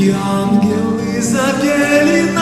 И ангелы запели нам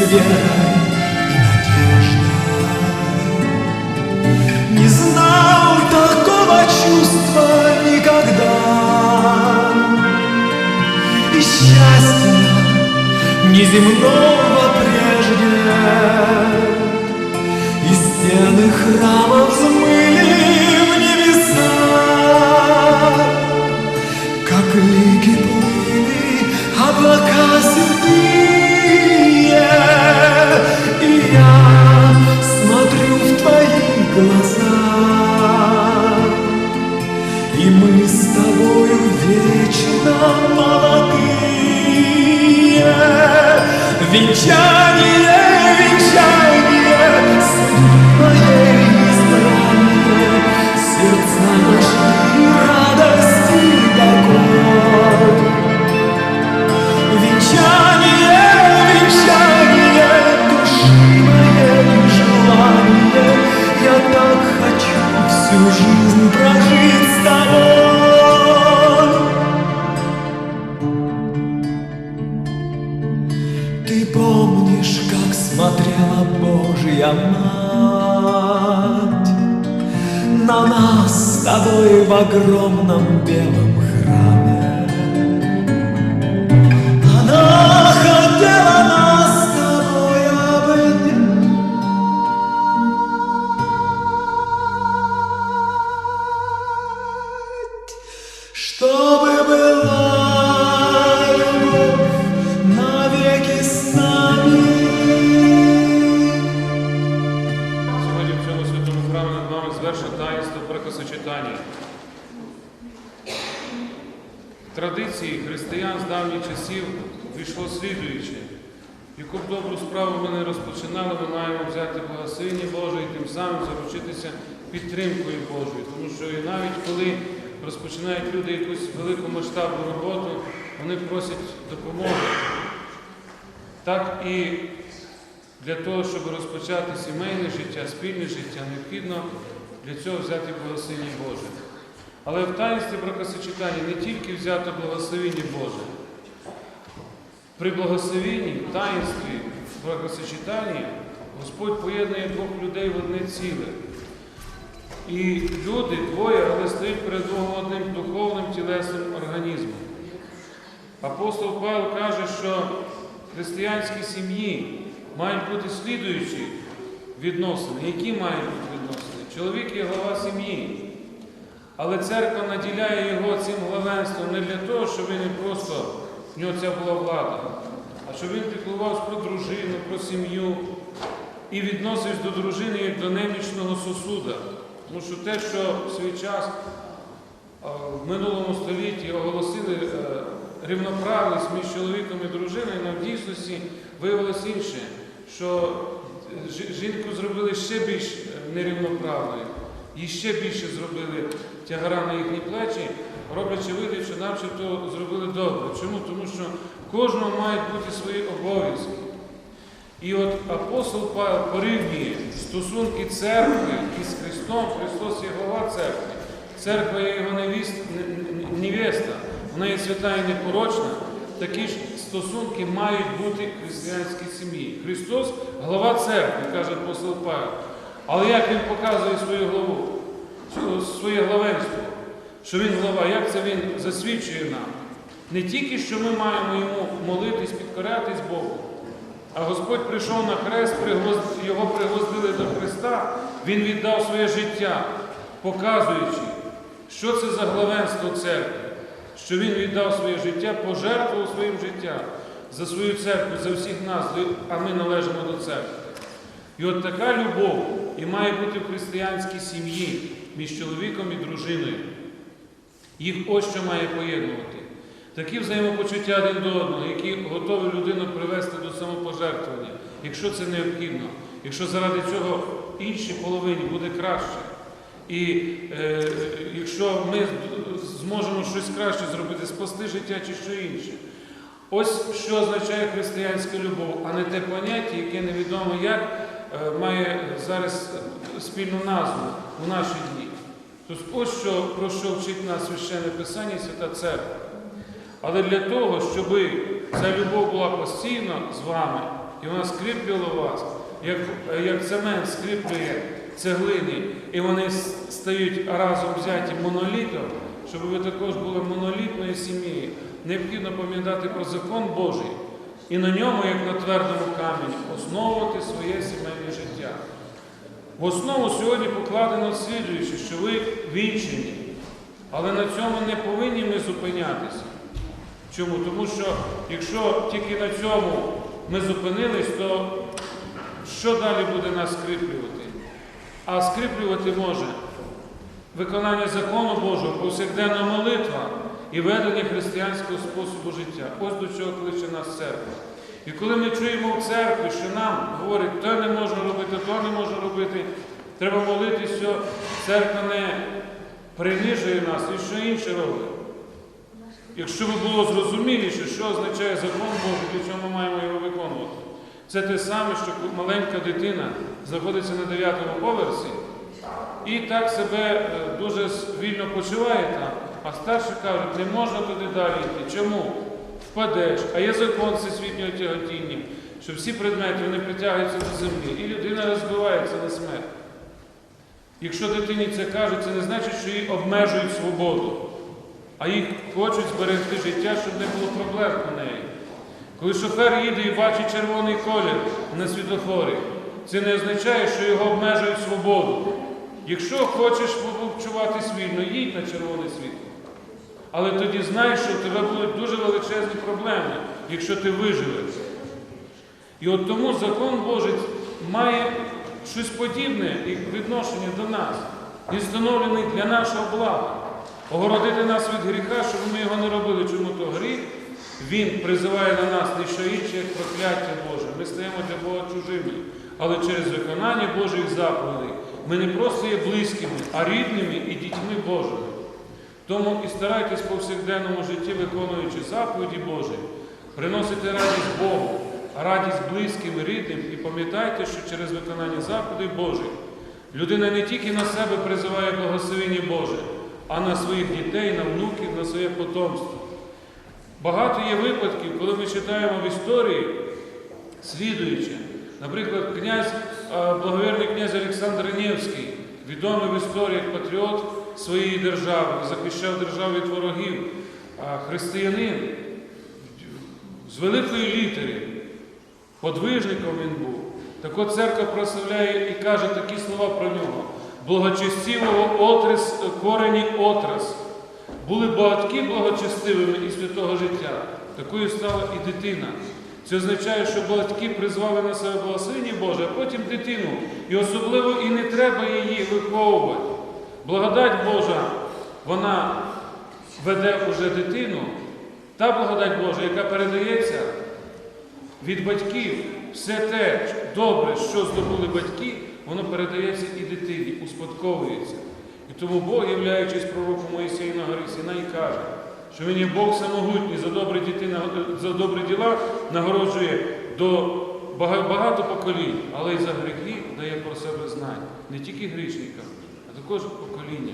билось с верой и надеждой Не знал такого чувства никогда. И счастья неземного прежде. И стены храма взмыли в небеса, Как лики плыли облака седые, твои глаза, И мы с тобою вечно молодые. Венчание, венчание, судьбы огромном белом традиції християн з давніх часів війшло слідуюче. Яку б добру справу ми не розпочинали, ми маємо взяти благословення Боже і тим самим заручитися підтримкою Божою. Тому що і навіть коли розпочинають люди якусь велику масштабну роботу, вони просять допомоги. Так і для того, щоб розпочати сімейне життя, спільне життя, необхідно для цього взяти благословення Боже. Але в таїнстві бракосочетання не тільки взято благословення Боже. При благословенні, в таїнстві бракосочетання Господь поєднує двох людей в одне ціле. І люди двоє, але стоять перед одним духовним тілесним організмом. Апостол Павло каже, що християнські сім'ї мають бути слідуючі відносини. Які мають бути відносини? Чоловік є глава сім'ї. Але церква наділяє його цим главенством не для того, щоб він просто в нього ця була влада, а щоб він піклувався про дружину, про сім'ю і відносився до дружини як до немічного сосуда. Тому що те, що в свій час в минулому столітті оголосили е, рівноправність між чоловіком і дружиною, але в дійсності виявилось інше, що жінку зробили ще більш е, нерівноправною, і ще більше зробили тягара на їхні плечі, роблячи вигляд, що начебто зробили добре. Чому? Тому що кожного мають бути свої обов'язки. І от апостол Павел порівнює стосунки церкви із Христом. Христос є голова церкви. Церква є його невіст, невеста. Вона є свята і непорочна. Такі ж стосунки мають бути в християнській сім'ї. Христос глава церкви, каже апостол Павел. Але як він показує свою главу, своє главенство, що він глава, як це він засвідчує нам? Не тільки, що ми маємо йому молитись, підкорятись Богу, а Господь прийшов на хрест, його пригвоздили до Христа, Він віддав своє життя, показуючи, що це за главенство церкви, що Він віддав своє життя, пожертвував своїм життям за свою церкву, за всіх нас, а ми належимо до церкви. І от така любов і має бути в християнській сім'ї між чоловіком і дружиною. Їх ось що має поєднувати. Такі взаємопочуття один до одного, які готові людину привести до самопожертвування, якщо це необхідно, якщо заради цього іншій половині буде краще. І е, якщо ми зможемо щось краще зробити, спасти життя чи що інше. Ось що означає християнська любов, а не те поняття, яке невідомо як має зараз спільну назву у наші дні. Тобто ось що, про що вчить нас священне Писання і Свята Церква. Але для того, щоб ця любов була постійно з вами, і вона скріплювала вас, як, як цемент скріплює цеглини, і вони стають разом взяті монолітом, щоб ви також були монолітною сім'єю, необхідно пам'ятати про закон Божий і на ньому, як на твердому камені, основувати своє сімейне життя. В основу сьогодні покладено слідуюче, що ви вінчені, але на цьому не повинні ми зупинятися. Чому? Тому що якщо тільки на цьому ми зупинились, то що далі буде нас скріплювати? А скріплювати може виконання закону Божого, повсякденна молитва і ведення християнського способу життя. Ось до чого кличе нас церква. І коли ми чуємо в церкві, що нам говорять, то не можна робити, то не можна робити, треба молитись, що церква не принижує нас і що інше робить. Якщо би було зрозуміліше, що означає закон Божий, для чого ми маємо його виконувати. Це те саме, що маленька дитина знаходиться на 9 поверсі і так себе е, дуже вільно почуває там, а старші кажуть, не можна туди далі йти. Чому? Впадеш, а є закон всесвітнього тяготіння, що всі предмети вони притягуються до землі, і людина розбивається на смерть. Якщо дитині це кажуть, це не значить, що їй обмежують свободу, а їх хочуть зберегти життя, щоб не було проблем у неї. Коли шофер їде і бачить червоний колір на світлофорі, це не означає, що його обмежують свободу. Якщо хочеш почуватись вільно, їдь на червоне світло. Але тоді знай, що в тебе будуть дуже величезні проблеми, якщо ти виживеш. І от тому закон Божий має щось подібне і відношення до нас. Він встановлений для нашого блага. Огородити нас від гріха, щоб ми його не робили. Чому то гріх? Він призиває на нас не що інше, як прокляття Боже. Ми стаємо для Бога чужими. Але через виконання Божих заповідей ми не просто є близькими, а рідними і дітьми Божими. Тому і старайтесь повсякденному житті, виконуючи заповіді Божі, приносити радість Богу, радість близьким, рідним, і пам'ятайте, що через виконання заповідей Божих людина не тільки на себе призиває благословення Боже, а на своїх дітей, на внуків, на своє потомство. Багато є випадків, коли ми читаємо в історії, слідуючи, наприклад, князь, е, благовірний князь Олександр Невський, відомий в історії як патріот своєї держави, захищав державу від ворогів, а християнин з великої літери, подвижником він був. Так от церква прославляє і каже такі слова про нього. Благочестивого отрис, корені отрас. Були батьки благочестивими і святого життя. Такою стала і дитина. Це означає, що батьки призвали на себе благословення Боже, а потім дитину. І особливо і не треба її виховувати. Благодать Божа, вона веде уже дитину. Та благодать Божа, яка передається від батьків, все те добре, що здобули батьки, воно передається і дитині, успадковується. І тому Бог, являючись пророком Моїсею на горі Сінай, каже, що є Бог самогутній, за добрі, діти, за добрі діла нагороджує до багато поколінь, але й за гріхи дає про себе знати. Не тільки грішникам, також покоління.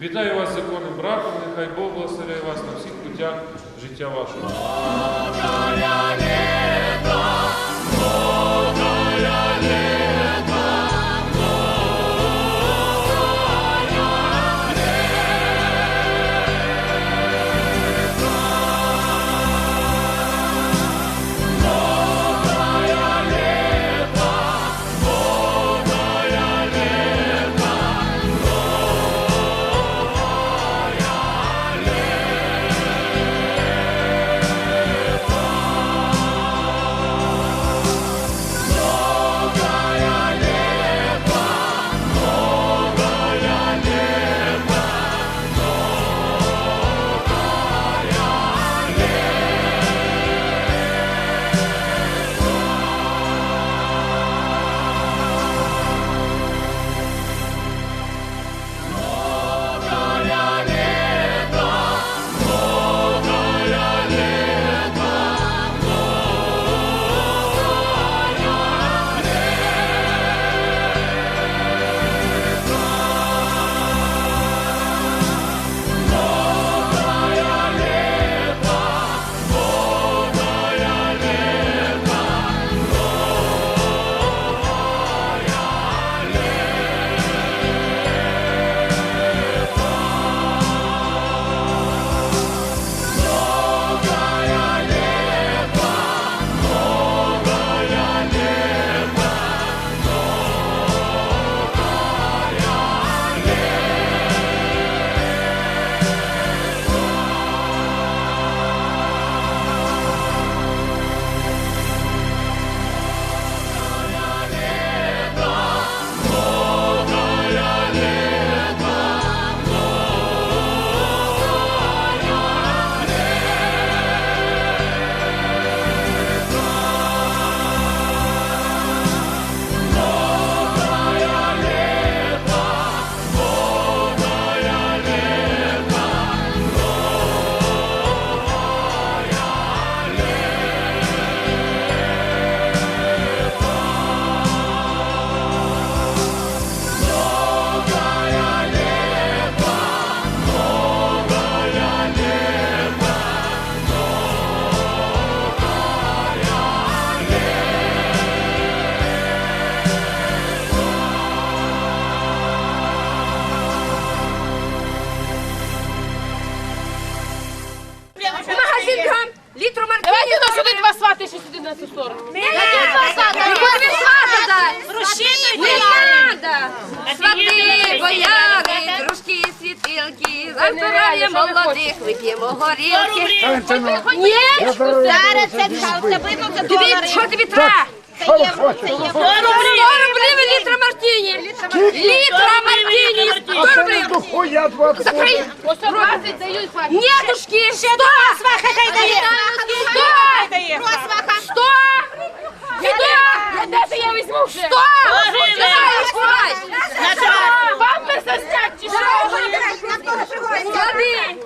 Вітаю вас законним браком, нехай Бог благословляє вас на всіх путях життя вашого.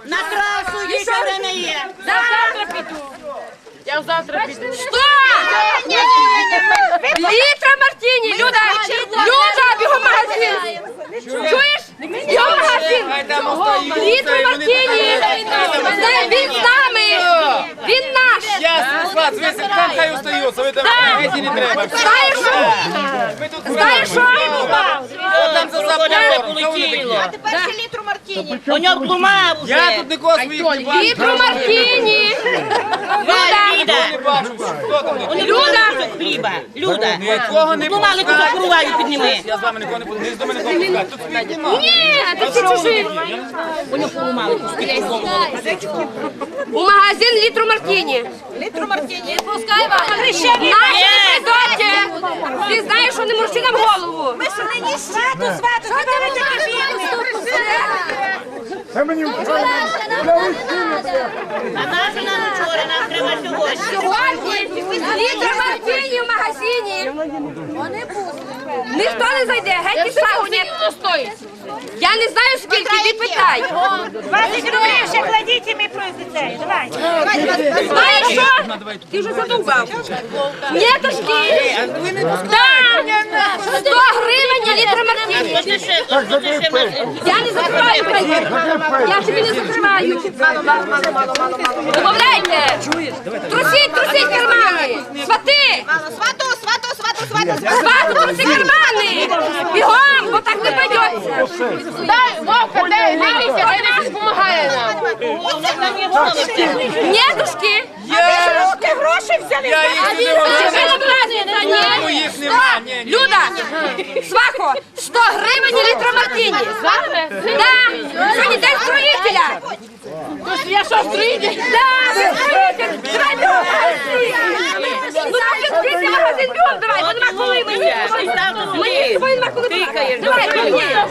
На трасу є время є. Завтра піду. Я завтра піду. Сто! Літра мартині! Люда! Люда, бігом в магазин! Чуєш? Бігом в магазин! Літру мартині! Він з нами! Сват, ви там хай остаються, ви там геть не треба. Знаєш що? Знаєш що? Там за забором. Тепер ще літру мартіні. У нього блума вже. Я тут нікого своїх не бачу. Літру мартині! Люда! Не? Люда! Хліба. Люда. Нікого не Блума лику закруваю підніми. Я з вами нікого не буду. Не з до мене нікого не пускати. Тут своїх немає. Ні, це всі чужі! У нього блума. У магазин літру мартині. Літру мартіні. Пускай вам. Наші не. Ти знаєш, що не морщи нам голову. Ви що тебе свату, заберете Це мені вчора А наша нам вчора, нам треба сьогодні. Сьогодні? Літр мартині в магазині. Ніхто не зайде, геть воно стоїть? Я не знаю скільки, ти питай. 20 рублів ще кладіть і ми пройдете. Давай. Знаєш що? Ти вже задумав. Нетушки. Да. 100 гривень літр мартині. Я не закриваю країну. Я тобі не закриваю. Домовляйте. Трусіть, трусіть кармани. Свати. Свату, свату, свату, свату. Свату, трусіть кармани. Бігом, бо так не пойдеться. Дай, Вовка, дай, дивися, хай нам допомагає нам. Нетушки. Руки гроші взяли. Я їх А не він можу. тебе не влазить, Ну, ні? їх нема, ні, ні. Люда, Свахо, 100 гривень і літр мартині. Да, сьогодні день строїтеля. Я що, строїтель? Да, ви строїтель. Давайте гроші. Ну нам відкрити магазин бюр, давай, бо нема коли мені. Мені з тобою нема коли брати. Давай,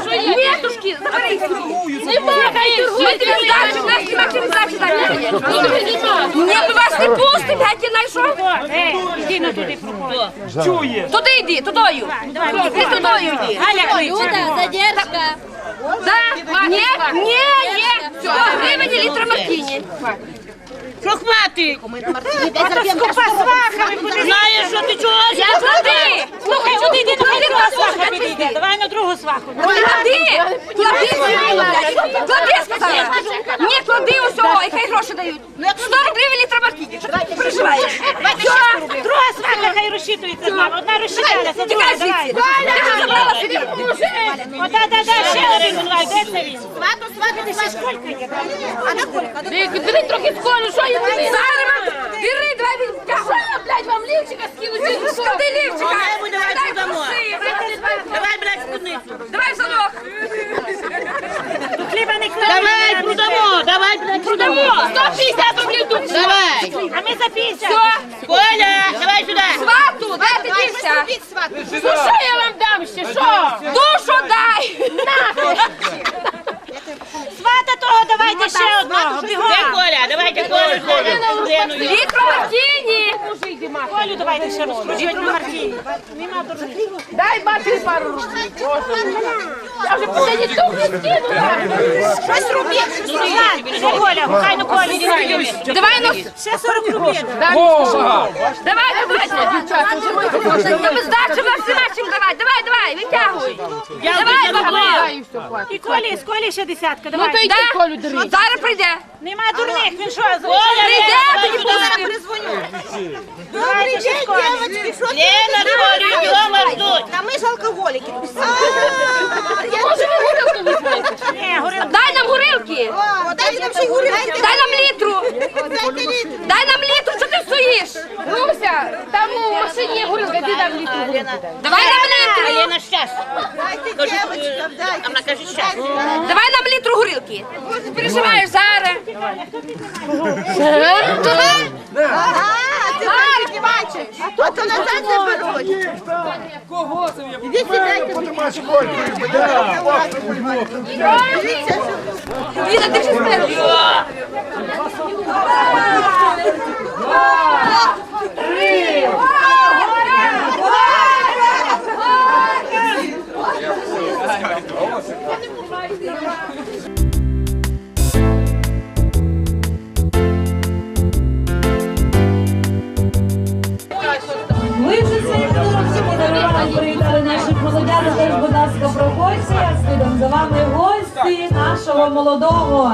мені. Нетушки, забери собі. Нема, хай Ми тобі здачі, в нас нема чим здачі дати. Ні, ми вас не пустимо, геть знайшов. Іди на туди проходь. Туди йди, тудою. Ти тудою йди. Галя кличе. задержка. Да? Ні, ні, ні. 100 гривень літр сваха, ви знаєш, що ти чого? Я клади. Слухай, сюди йди, нехай друга сваха підійде. Давай на другу сваху. Клади, клади, клади, сказала. Ні, клади усього, і хай гроші дають. 100 рублів і літр мартині. Що ти переживаєш? Все. Друга сваха хай розчитується з нами. Одна розчиталася, друга, давай. звідси. Ти забрала собі. О, да, да, ще один, давай, де це він? Свату, свату, ти ще скільки є? А на колька? Бери трохи скоро, що я тобі? Зараз, бери, давай він Що я, блядь, вам лівчика скинуть? Склади лівчика. Давай, давай, дамо. Давай, брать спідницю. Давай в задок. Хліба не клади. Давай, продамо, давай, блядь, продамо. 150 рублів тут. Давай. А ми за 50. Все. Коля, давай сюди. Свату, ти дівся? Ну що я вам дам ще, що? Душу дай. Свата того давайте ще одного. Бігом. Коля, давайте Колю Літр. Колю давайте ще розкручувати Мартіні. Нема дорогих. Дай бабі пару рублів. Я вже посидіть тут не скинула. Щось робіть, щось робіть. Ще Коля, гукай на Колю. Давай ну. Ще 40 рублів. Давай, давайте. Тебе здачу на всіма чим давай. Давай, давай, витягуй. Давай, бабло. І Колі, з Колі ще десятка, Ну то йди Колю дери. Зараз прийде. Нема дурних, він що? Прийде, тоді буде. Давайте ще з Колі. Лена, Колю, бігом вас ждуть. А мы же алкоголики. Може ви горілку візьмете? Ні. Дай нам горілки. О, дайте нам ще гурити. Дай нам літру. Дай нам літру, що ти стоїш? Руся, там у машині є горілка, ти там літру. Давай нам літру. Лена, щас. Дайте, девочкам, дайте. Вона каже, щас. Давай нам літру горілки. Переживаєш зараз. А, ти бачиш, бачиш. А то назад не беруть. Іди сідайте. Дивіться, Ліна, ти вже спереду. Ми вже сьогодні подарували привітали наших молодят. Тож, будь ласка, проходьте. Слідом за вами гості нашого молодого.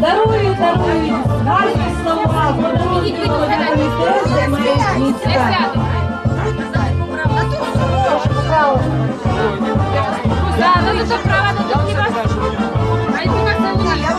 Дарую, дарують гарні слова. Теж займають місця. Да, ну это правда, ну тут хіба. А это как на вони? Я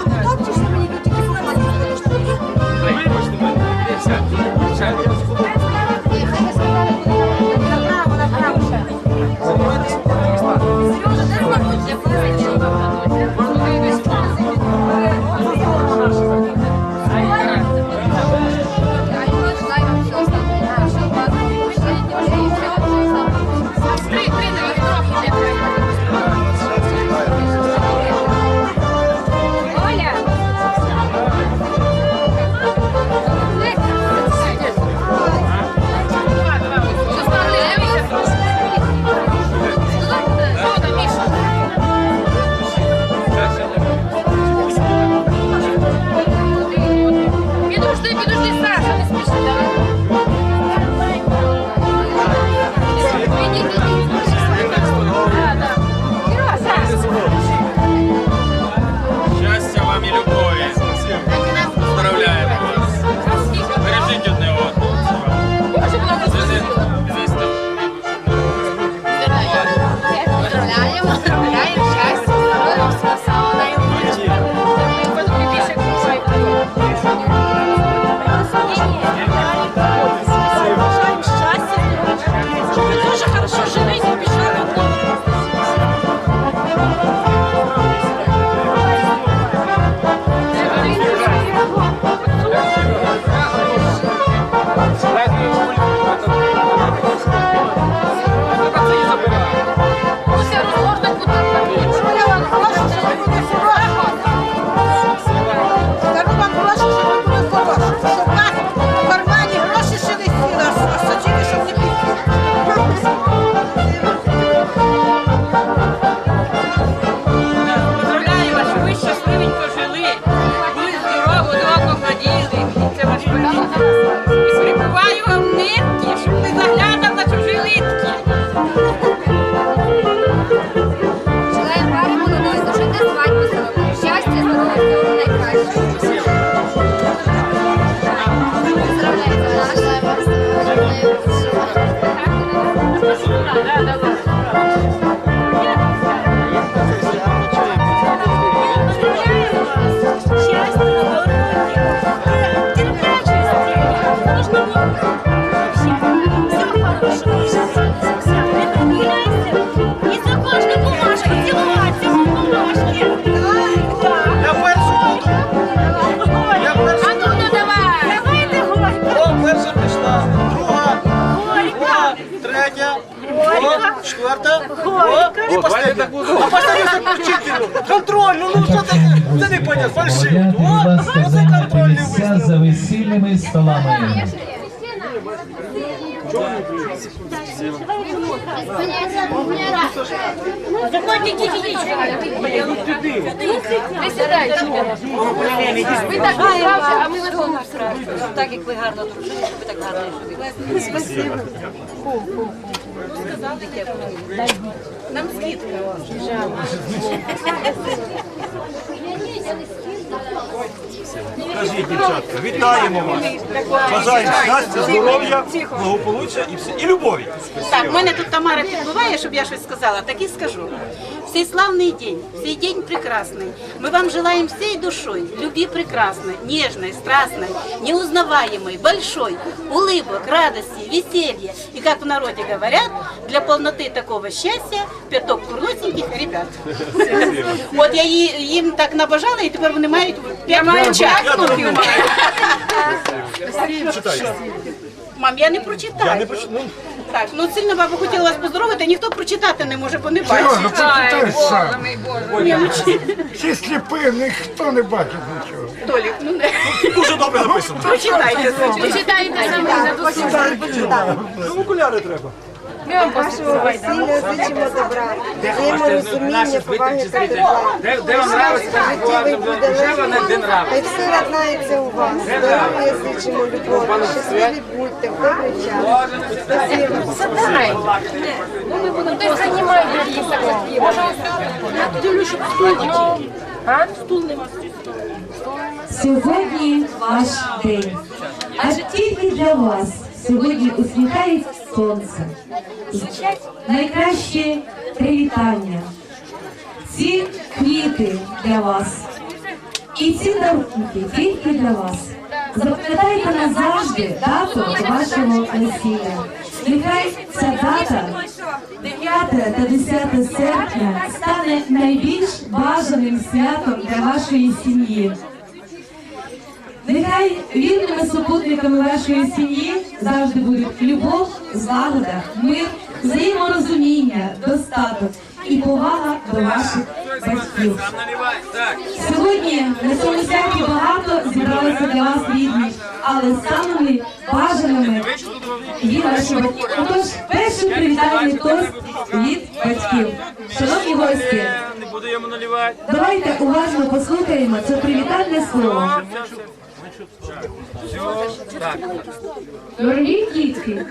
Контрольну, ну що таке? Це не понятно, фальшиві. Погляньте О, та контрольний знайомитися за весільними столами. Заходьте, діти. Ви сідайте. Ви так справді, а ми лише справді. Так як ви гарно дружили, ви так гарно і скидка. Кажіть, дівчатка, вітаємо вас. Бажаємо щастя, здоров'я, благополуччя і все. І любові. Так, в мене тут Тамара підбуває, щоб я щось сказала, так і скажу. Сей славный день, сей день прекрасный. Мы вам желаем всей душой любви прекрасной, нежной, страстной, неузнаваемой, большой, улыбок, радости, веселья. И как в народе говорят, для полноты такого счастья п'яток курносеньких ребят. От я ї- їм так набажала, і тепер вони мають п'ять внуків. Читайте. Мам, я не прочитаю. Ну, Так, ну сильно баба хотіла вас поздоровити, ніхто прочитати не може, бо не бачить. Ні, ну, чи- Всі сліпи, ніхто не бачив нічого. Толік, ну не дуже добре написано. прочитайте. Почитайте самі душою. Ну, окуляри треба. Ми вам послухаємо. Весілля зичимо добра, взаєморозуміння, поваги та тепла. Де, де вам нравиться, Життєвий буде вже вони де легкий, хай все ладнається у вас. Здоров'я зичимо любові, щасливі будьте в добрий час. Ну, ти займайте її самостійно. Може, я дивлюсь, щоб стул А? Стул нема. Сьогодні ваш день. Адже тільки для вас сьогодні усміхається сонце. Найкраще привітання. Ці квіти для вас. І ці дарунки тільки для вас. Запам'ятайте назавжди дату вашого весілля. Нехай ця дата 9 та 10 серпня стане найбільш бажаним святом для вашої сім'ї. Нехай вірними супутниками вашої сім'ї завжди будуть любов, злагода, мир, взаєморозуміння, достаток і повага до ваших батьків. Сьогодні на цьому святі багато зібралося для вас рідні, але самими бажаними є ваші батьки. Отож, перший привітальний тост від батьків. Шановні гості, давайте уважно послухаємо це привітальне слово. Дорогі дітки,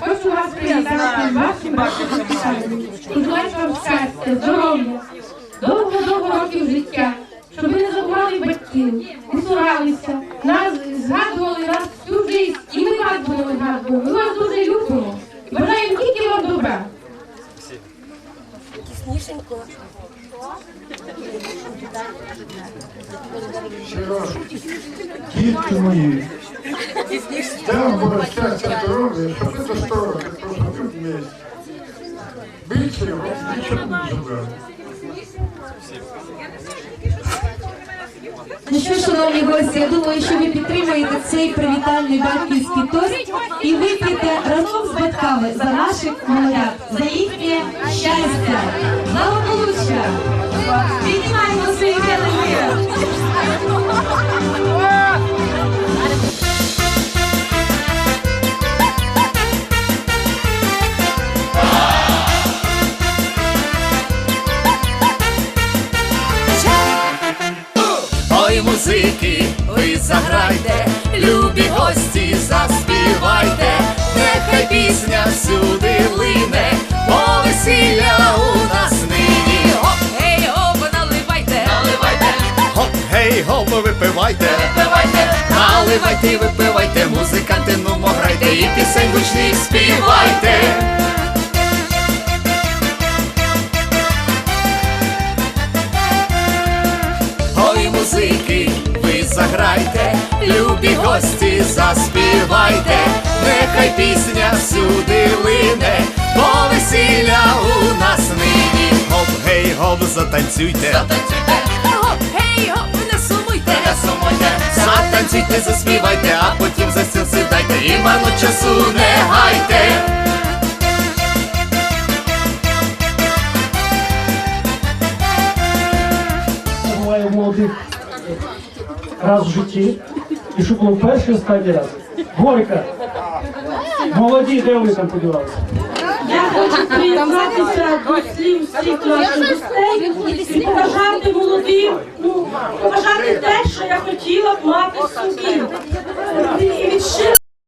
хочу вас привітати вашим розпочатанням. Пожелати вам щастя, здоров'я, довго-довго років життя, щоб ви не забували батьків, не цуралися, нас згадували нас всю життя, і ми вас будемо згадувати. Ми вас дуже любимо. Бажаємо тільки вам добра. Дітки мої, дай вам Боже щастя, здоров'я, щоб ви до 100 років прожили вместе. Більше вам більше не забрати. Ну що, шановні гості, я думаю, що ви підтримуєте цей привітальний батьківський тост і вип'єте разом з батьками за наших молодят, за їхнє щастя, благополуччя. Піднімаємо свої келихи. Музики, ви заграйте, любі гості, заспівайте, нехай пісня всюди лине, бо весілля у нас нині. Хоп, Гей, оба, наливайте. наливайте, хоп, гей, гоп, випивайте, Випивайте. наливайте, випивайте, музиканти, ну грайте, і пісень гучних співайте. Заграйте, любі гості, заспівайте, нехай пісня всюди лине, бо весілля у нас нині. Гоп, гей, кругом затанцюйте. Гей, го, ви не сумуйте. Затанцюйте, заспівайте, а потім за стіл сідайте і марно часу не гайте. молодих раз в житті, і щоб було вперше і останній раз. Горька, молоді, де ви там подівалися? Я хочу приєднатися до слів всіх наших гостей і побажати молодим, ну, побажати те, що я хотіла б мати в собі.